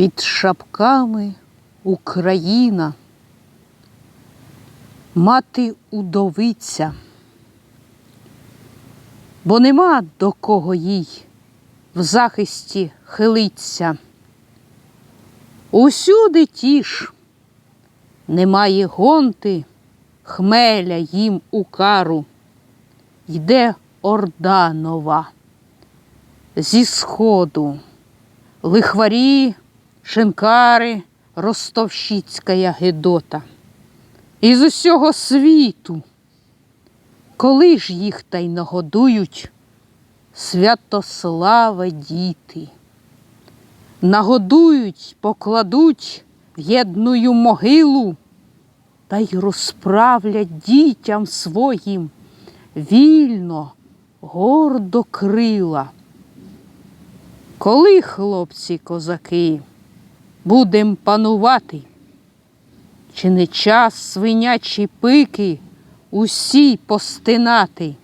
Під шапками Україна, мати удовиця, бо нема до кого їй в захисті хилиться. Усюди тіш, немає гонти, хмеля їм у кару, йде орда нова зі сходу, лихварі, шинкари, ростовщицька гедота. Із усього світу, коли ж їх та й нагодують святослава діти, нагодують, покладуть в єдную могилу та й розправлять дітям своїм вільно, гордо крила. Коли, хлопці козаки, будем панувати? Чи не час свинячі пики усі постинати?